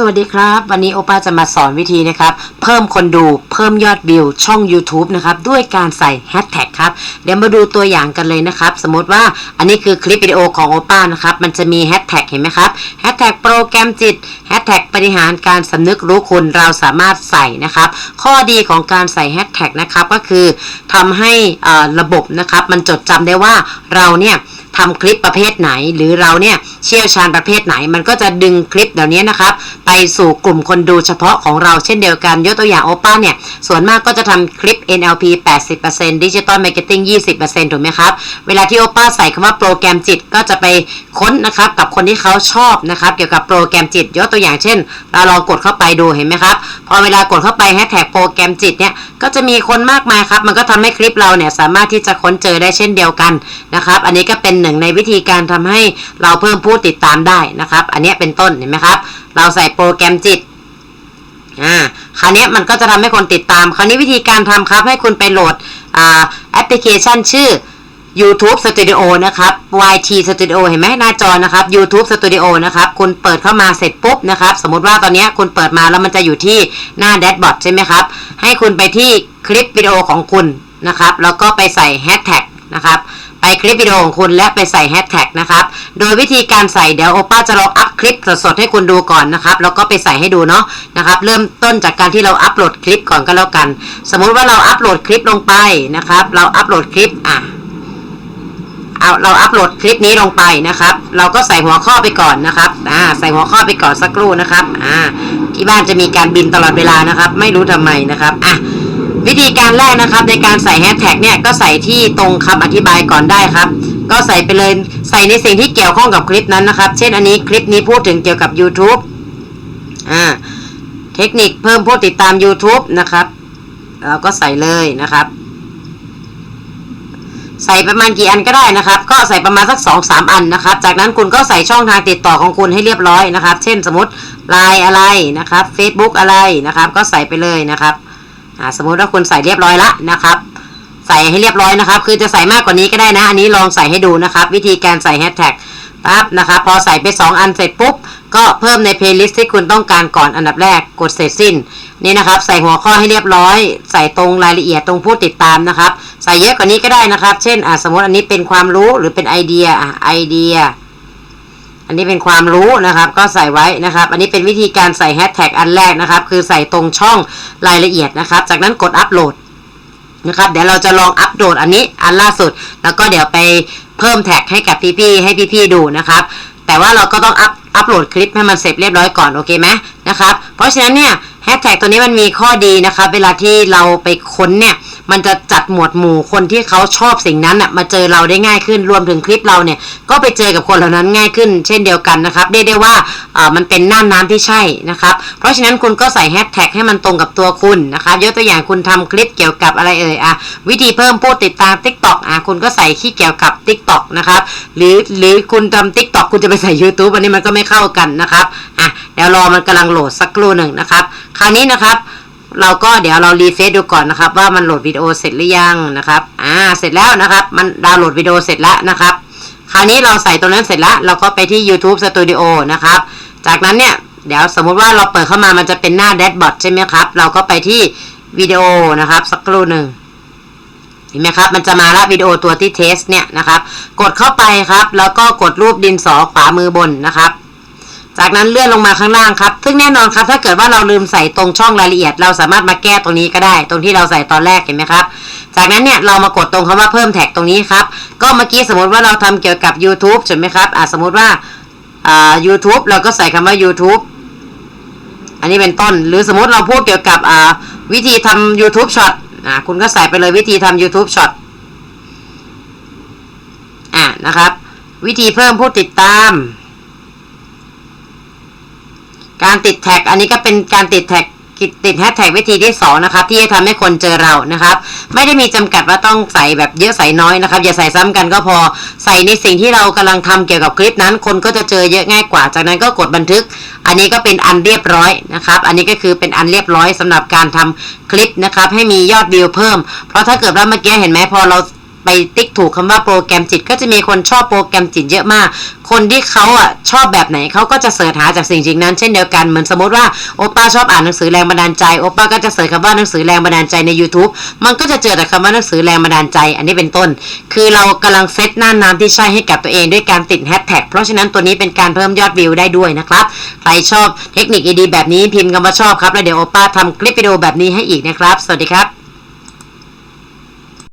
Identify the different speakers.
Speaker 1: สวัสดีครับ วันนี้โอป้าจะมาสอนวิธีนะครับ เพิ่มคนดูเพิ่มยอดวิวช่อง YouTube นะครับ ด้วยการใส่แฮชแท็กครับ เดี๋ยวมาดูตัวอย่างกันเลยนะครับ สมมติว่าอันนี้คือคลิปวิดีโอของโอป้านะครับ มันจะมีแฮชแท็กเห็นไหมครับแฮชแท็กโปรแกรมจิตแฮชแท็กบริหารการสำนึกรู้คุณเราสามารถใส่นะครับ ข้อดีของการใส่แฮชแท็กนะครับก็คือทำให้ระบบนะครับมันจดจำได้ว่าเราเนี่ย ทำคลิปประเภทไหน หรือเราเนี่ยเชี่ยวชาญประเภทไหน มันก็จะดึงคลิปเหล่านี้นะครับ ไปสู่กลุ่มคนดูเฉพาะของเราเช่นเดียวกันยกตัวอย่างโอป้าเนี่ย ส่วนมากก็จะทำคลิป NLP 80% Digital Marketing 20%ถูกไหมครับ เวลาที่โอป้าใส่คำว่าโปรแกรมจิตก็จะไปค้นนะครับกับคนที่เขาชอบนะครับ เกี่ยวกับโปรแกรมจิตยกตัวอย่างเช่น เราลองกดเข้าไปดูเห็นไหมครับ พอเวลากดเข้าไปแฮชแท็กโปรแกรมจิตเนี่ยก็จะมีคนมากมายครับ มันก็ทำให้คลิปเราเนี่ยสามารถที่จะค้นเจอได้เช่นเดียวกันนะครับ อันนี้ก็เป็นหนึ่งในวิธีการทำให้เราเพิ่มผู้ติดตามได้นะครับ อันนี้เป็นต้นเห็นไหมครับ เราใส่โปรแกรมจิตอ่าคราวนี้มันก็จะทำให้คนติดตาม คราวนี้วิธีการทำครับ ให้คุณไปโหลดอ่าแอปพลิเคชันชื่อ YouTube Studio นะครับ YT Studio เห็นไหมหน้าจอนะครับ YouTube Studio นะครับ คุณเปิดเข้ามาเสร็จปุ๊บนะครับ สมมติว่าตอนนี้คุณเปิดมาแล้วมันจะอยู่ที่หน้าแดชบอร์ดใช่ไหมครับ ให้คุณไปที่คลิปวิดีโอของคุณนะครับ แล้วก็ไปใส่แฮชแท็ก นะครับ ไปคลิปวิดีโอของคุณและไปใส่แฮชแท็กนะครับ โดยวิธีการใส่เดี๋ยวโอป้าจะลองอัพคลิปสดๆให้คุณดูก่อนนะครับ แล้วก็ไปใส่ให้ดูเนาะนะครับ เริ่มต้นจากการที่เราอัพโหลดคลิปก่อนก็แล้วกัน สมมุติว่าเราอัพโหลดคลิปลงไปนะครับ เราอัพโหลดคลิปอะเอาเราอัพโหลดคลิปนี้ลงไปนะครับ เราก็ใส่หัวข้อไปก่อนนะครับอ่าใส่หัวข้อไปก่อนสักครู่นะครับอ่าที่บ้านจะมีการบินตลอดเวลานะครับ ไม่รู้ทำไมนะครับอะ วิธีการแรกนะครับในการใส่แฮชแท็กเนี่ยก็ใส่ที่ตรงคำอธิบายก่อนได้ครับ ก็ใส่ไปเลยใส่ในสิ่งที่เกี่ยวข้องกับคลิปนั้นนะครับ เช่นอันนี้คลิปนี้พูดถึงเกี่ยวกับ YouTube อ่าเทคนิคเพิ่มผู้ติดตาม YouTube นะครับ เราก็ใส่เลยนะครับ ใส่ประมาณกี่อันก็ได้นะครับ ก็ใส่ประมาณสัก2อสามอันนะครับ จากนั้นคุณก็ใส่ช่องทางติดต่อของคุณให้เรียบร้อยนะครับ เช่นสมมติ Line อะไรนะครับ Facebook อะไรนะครับ ก็ใส่ไปเลยนะครับ อ่าสมมุติว่าคุณใส่เรียบร้อยละนะครับ ใส่ให้เรียบร้อยนะครับ คือจะใส่มากกว่านี้ก็ได้นะ อันนี้ลองใส่ให้ดูนะครับ วิธีการใส่แฮชแท็กปั๊บนะครับพอใส่ไป 2 อันเสร็จปุ๊บ ก็เพิ่มในเพลย์ลิสต์ที่คุณต้องการก่อนอันดับแรกกดเสร็จสิ้น นี่นะครับ ใส่หัวข้อให้เรียบร้อย ใส่ตรงรายละเอียดตรงผู้ติดตามนะครับ ใส่เยอะกว่านี้ก็ได้นะครับ เช่นอะสมมติอันนี้เป็นความรู้หรือเป็นไอเดียอะไอเดีย อันนี้เป็นความรู้นะครับก็ใส่ไว้นะครับ อันนี้เป็นวิธีการใส่แฮชแท็กอันแรกนะครับ คือใส่ตรงช่องรายละเอียดนะครับ จากนั้นกดอัปโหลดนะครับเดี๋ยวเราจะลองอัปโหลดอันนี้อันล่าสุด แล้วก็เดี๋ยวไปเพิ่มแท็กให้กับพี่ๆให้พี่ๆดูนะครับ แต่ว่าเราก็ต้องอัพอัปโหลดคลิปให้มันเสร็จเรียบร้อยก่อนโอเคไหมนะครับเพราะฉะนั้นเนี่ยแฮชแท็กตัวนี้มันมีข้อดีนะครับ เวลาที่เราไปค้นเนี่ย มันจะจัดหมวดหมู่คนที่เขาชอบสิ่งนั้นอะมาเจอเราได้ง่ายขึ้นรวมถึงคลิปเราเนี่ย ก็ไปเจอกับคนเหล่านั้นง่ายขึ้น เช่นเดียวกันนะครับเรียกได้ว่าอ่ามันเป็นน่านน้ำที่ใช่นะครับ เพราะฉะนั้นคุณก็ใส่แฮชแท็กให้มันตรงกับตัวคุณนะครับยกตัวอย่างคุณทำคลิปเกี่ยวกับอะไรเอ่ยอะวิธีเพิ่มผู้ติดตาม Tik t o อกอะคุณก็ใส่ที่เกี่ยวกับ Tik t o อกนะครับหรือหรือคุณทำ Tik t o อกคุณจะไปใส่ YouTube อันนี้มันก็ไม่เข้ากันนะครับอะเดี๋ยวรอมันกำลังโหลดสักครู่หนึ่งนะครับคราวนี้นะครับ เราก็เดี๋ยวเรารีเฟซดูก่อนนะครับ ว่ามันโหลดวิดีโอเสร็จหรือยังนะครับ อ่าเสร็จแล้วนะครับ มันดาวน์โหลดวิดีโอเสร็จแล้วนะครับ คราวนี้เราใส่ตรงนั้นเสร็จแล้ว เราก็ไปที่ YouTube Studio นะครับ จากนั้นเนี่ยเดี๋ยวสมมุติว่าเราเปิดเข้ามามันจะเป็นหน้าแดชบอร์ดใช่ไหมครับ เราก็ไปที่วิดีโอนะครับ สักครู่หนึ่งเห็นไหมครับ มันจะมาละวิดีโอตัวที่เทสเนี่ยนะครับ กดเข้าไปครับ แล้วก็กดรูปดินสอขวามือบนนะครับ จากนั้นเลื่อนลงมาข้างล่างครับ ซึ่งแน่นอนครับ ถ้าเกิดว่าเราลืมใส่ตรงช่องรายละเอียด เราสามารถมาแก้ตรงนี้ก็ได้ ตรงที่เราใส่ตอนแรกเห็นไหมครับ จากนั้นเนี่ยเรามากดตรงคำว่าเพิ่มแท็กตรงนี้ครับ ก็เมื่อกี้สมมติว่าเราทำเกี่ยวกับ YouTube ใช่ไหมครับอ่าสมมติว่าอ่า YouTube เราก็ใส่คำว่า YouTube อันนี้เป็นต้น หรือสมมติเราพูดเกี่ยวกับอ่าวิธีทำ YouTube Short อ่าคุณก็ใส่ไปเลยวิธีทำ YouTube Short อ่านะครับ วิธีเพิ่มผู้ติดตาม การติดแท็ก อันนี้ก็เป็นการติดแท็กติดแฮชแท็กวิธีที่สองนะครับที่จะทำให้คนเจอเรานะครับ ไม่ได้มีจำกัดว่าต้องใส่แบบเยอะใส่น้อยนะครับ อย่าใส่ซ้ำกันก็พอใส่ในสิ่งที่เรากำลังทำเกี่ยวกับคลิปนั้น คนก็จะเจอเยอะง่ายกว่า จากนั้นก็กดบันทึก อันนี้ก็เป็นอันเรียบร้อยนะครับ อันนี้ก็คือเป็นอันเรียบร้อยสำหรับการทำคลิปนะครับ ให้มียอดวิวเพิ่ม เพราะถ้าเกิดว่าเมื่อกี้เห็นไหมพอเรา ไปติ๊กถูกคำว่าโปรแกรมจิต ก็จะมีคนชอบโปรแกรมจิตเยอะมาก คนที่เขาอะชอบแบบไหนเขาก็จะเสิร์ชหาจากสิ่งสิ่งนั้นเช่นเดียวกันเหมือนสมมติว่าโอป้าชอบอ่านหนังสือแรงบันดาลใจโอป้าก็จะเสิร์ชคำว่าหนังสือแรงบันดาลใจใน YouTube มันก็จะเจอแต่คำว่าหนังสือแรงบันดาลใจ อันนี้เป็นต้น คือเรากำลังเซตหน้าน้ำที่ใช่ให้กับตัวเองด้วยการติดแฮชแท็กเพราะฉะนั้นตัวนี้เป็นการเพิ่มยอดวิวได้ด้วยนะครับใครชอบเทคนิคดีๆแบบนี้พิมพ์คำว่าชอบครับแล้วเดี๋ยวโอป้าทำคลิปวิดีโอแบบนี้ให้อีกนะครับ สวัสดีครับ